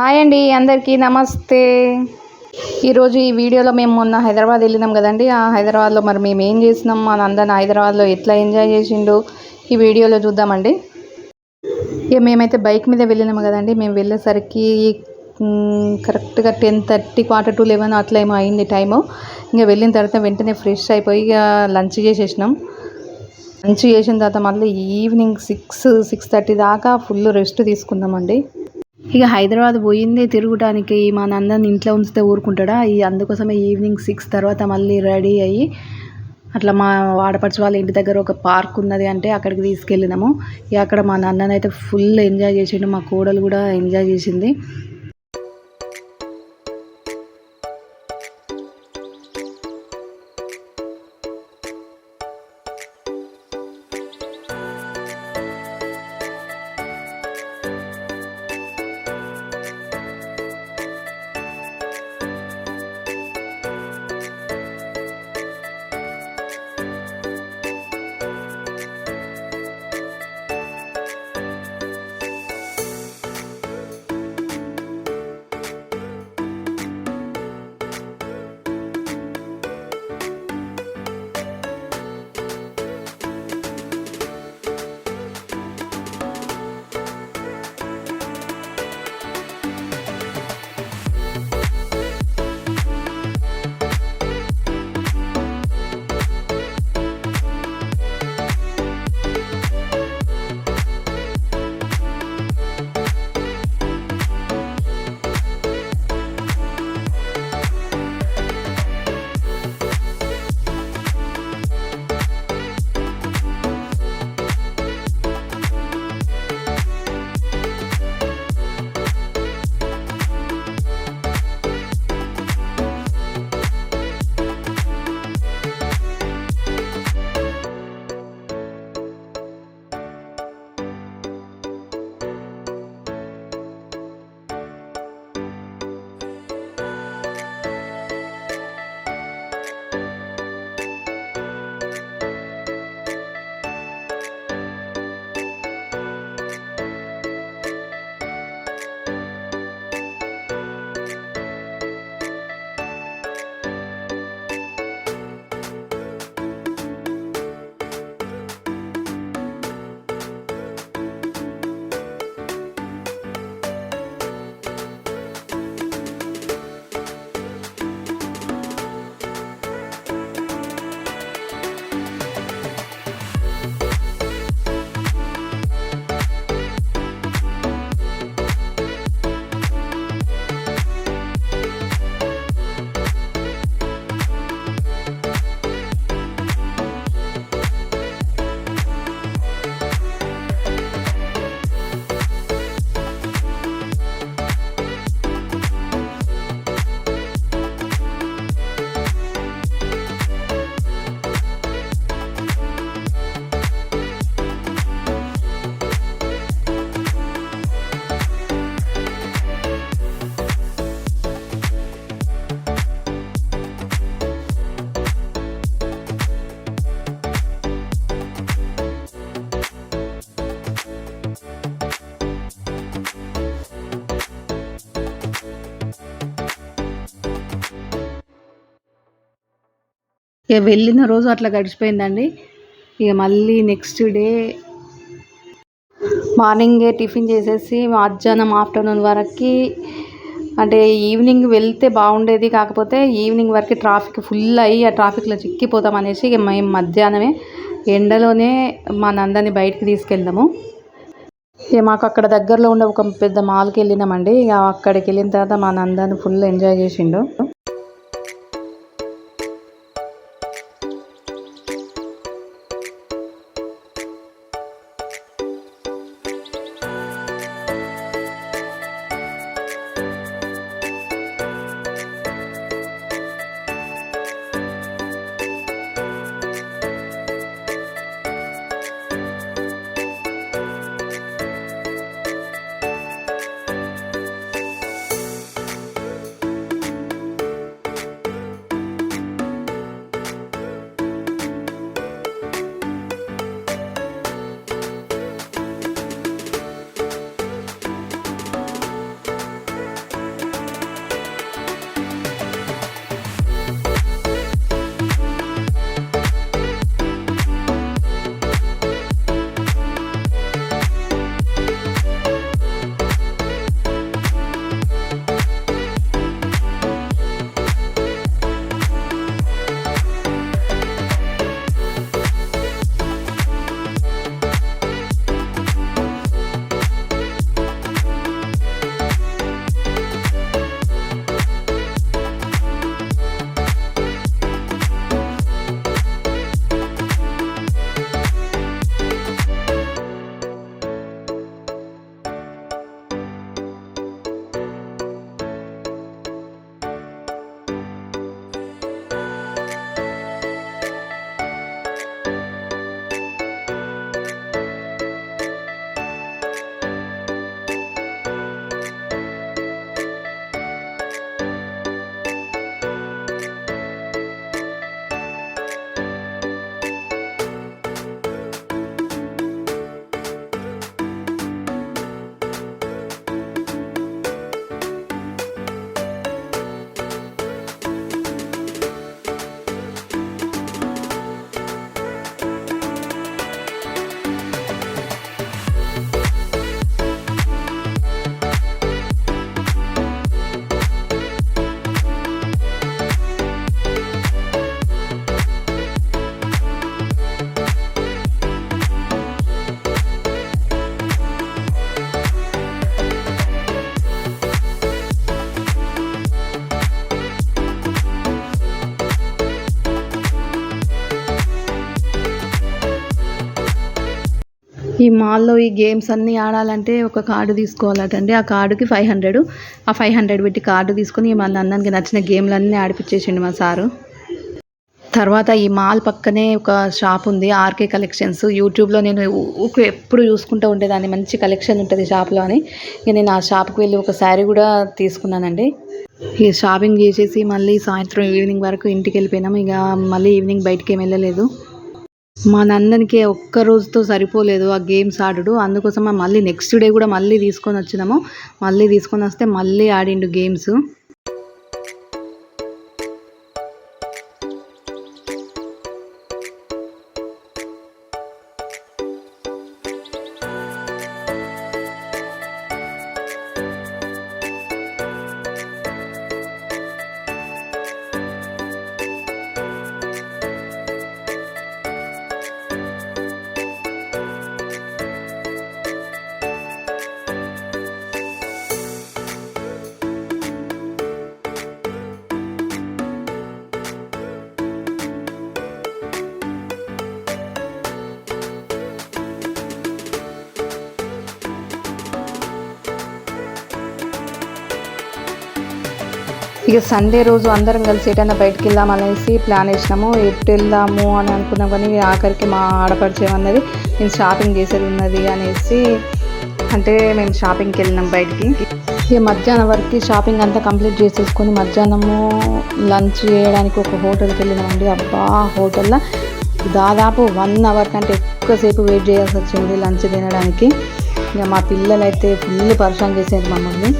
Hi అండి అందరికీ నమస్తే. ఈరోజు ఈ వీడియోలో మేము మొన్న హైదరాబాద్ వెళ్ళినాం కదండి. ఆ హైదరాబాద్లో మరి మేము ఏం చేసినాం? మన అందరిని హైదరాబాద్లో ఎట్లా ఎంజాయ్ చేసిండు? ఈ వీడియోలో చూద్దామండి. ఇక మేమైతే బైక్ మీద వెళ్ళినాము కదండి. మేము వెళ్ళేసరికి కరెక్ట్గా ten thirty quarter to eleven అట్లా ఏమో అయింది టైము. ఇంకా వెళ్ళిన తర్వాత వెంటనే ఫ్రెష్ అయిపోయి ఇక లంచ్ చేసేసినాం. లంచ్ చేసిన తర్వాత మళ్ళీ ఈవినింగ్ సిక్స్ సిక్స్ థర్టీ దాకా ఫుల్ రెస్ట్ తీసుకున్నామండి. ఇక హైదరాబాద్ పోయిందే తిరగటానికి. మా నందని ఇంట్లో ఉంచితే ఊరుకుంటాడా? ఈ అందుకోసమే ఈవినింగ్ సిక్స్ తర్వాత మళ్ళీ రెడీ అయ్యి అట్లా మా వాడపడిచి వాళ్ళ ఇంటి దగ్గర ఒక పార్క్ ఉన్నది అంటే అక్కడికి తీసుకెళ్ళినాము. ఇక అక్కడ మా నాన్నని అయితే ఫుల్ ఎంజాయ్ చేసిండు మా కోడలు కూడా ఎంజాయ్ చేసింది. ఇక వెళ్ళిన రోజు అట్లా గడిచిపోయిందండి. ఇక మళ్ళీ నెక్స్ట్ డే మార్నింగే టిఫిన్ చేసేసి మధ్యాహ్నం ఆఫ్టర్నూన్ వరకు అంటే ఈవినింగ్ వెళ్తే బాగుండేది కాకపోతే ఈవినింగ్ వరకు ట్రాఫిక్ ఫుల్ అయ్యి ఆ ట్రాఫిక్లో చిక్కిపోతాం అనేసి ఇక మేము మధ్యాహ్నమే ఎండలోనే మా నందని బయటికి తీసుకెళ్దాము. ఇక మాకు అక్కడ దగ్గరలో ఉండే ఒక పెద్ద మాల్కి వెళ్ళినామండి. ఇక అక్కడికి వెళ్ళిన తర్వాత మా నందని ఫుల్ ఎంజాయ్ చేసిండు. ఈ మాల్లో ఈ గేమ్స్ అన్నీ ఆడాలంటే ఒక కార్డు తీసుకోవాలటండి. ఆ కార్డుకి ఫైవ్ హండ్రెడ్ ఆ ఫైవ్ హండ్రెడ్ పెట్టి కార్డు తీసుకొని మన అందరికి నచ్చిన గేమ్లన్నీ ఆడిపించేసిండు మా సారు. తర్వాత ఈ మాల్ పక్కనే ఒక షాప్ ఉంది ఆర్కే కలెక్షన్స్ యూట్యూబ్లో నేను ఊకే ఎప్పుడు చూసుకుంటూ ఉండేదాన్ని. మంచి కలెక్షన్ ఉంటుంది షాప్లో అని. ఇక నేను ఆ షాప్కి వెళ్ళి ఒక శారీ కూడా తీసుకున్నానండి. ఇక షాపింగ్ చేసేసి మళ్ళీ సాయంత్రం ఈవినింగ్ వరకు ఇంటికి వెళ్ళిపోయినాము ఇక మళ్ళీ ఈవినింగ్ బయటికి ఏం వెళ్ళలేదు. మా నందనికి ఒక్క రోజుతో సరిపోలేదు ఆ గేమ్స్ ఆడుడు. అందుకోసం మళ్ళీ నెక్స్ట్ డే కూడా మళ్ళీ తీసుకొని వచ్చినాము. మళ్ళీ తీసుకొని వస్తే మళ్ళీ ఆడిండు గేమ్స్ ఇక సండే రోజు అందరం కలిసి ఎటైనా బయటకు వెళ్దాం అనేసి ప్లాన్ వేసినాము. ఎటు వెళ్దాము అని అనుకున్నాం కానీ ఆఖరికి మా ఆడపడిచేమన్నది నేను షాపింగ్ చేసేది ఉన్నది అనేసి అంటే మేము షాపింగ్కి వెళ్ళినాం బయటికి. ఇక మధ్యాహ్నం వరకు షాపింగ్ అంతా కంప్లీట్ చేసేసుకొని మధ్యాహ్నము లంచ్ చేయడానికి ఒక హోటల్కి వెళ్ళినామండి. అబ్బా హోటల్లో? దాదాపు వన్ అవర్ కంటే ఎక్కువసేపు వెయిట్ చేయాల్సి వచ్చింది లంచ్ తినడానికి. ఇక మా పిల్లలు అయితే ఫుల్ పరిశ్రమ చేసేది మమ్మల్ని.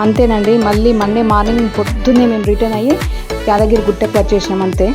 అంతేనండి. మళ్ళీ మండే మార్నింగ్ పొద్దున్నే మేము రిటర్న్ అయ్యి యాదగిరి గుట్టకు వచ్చేసినాం అంతే.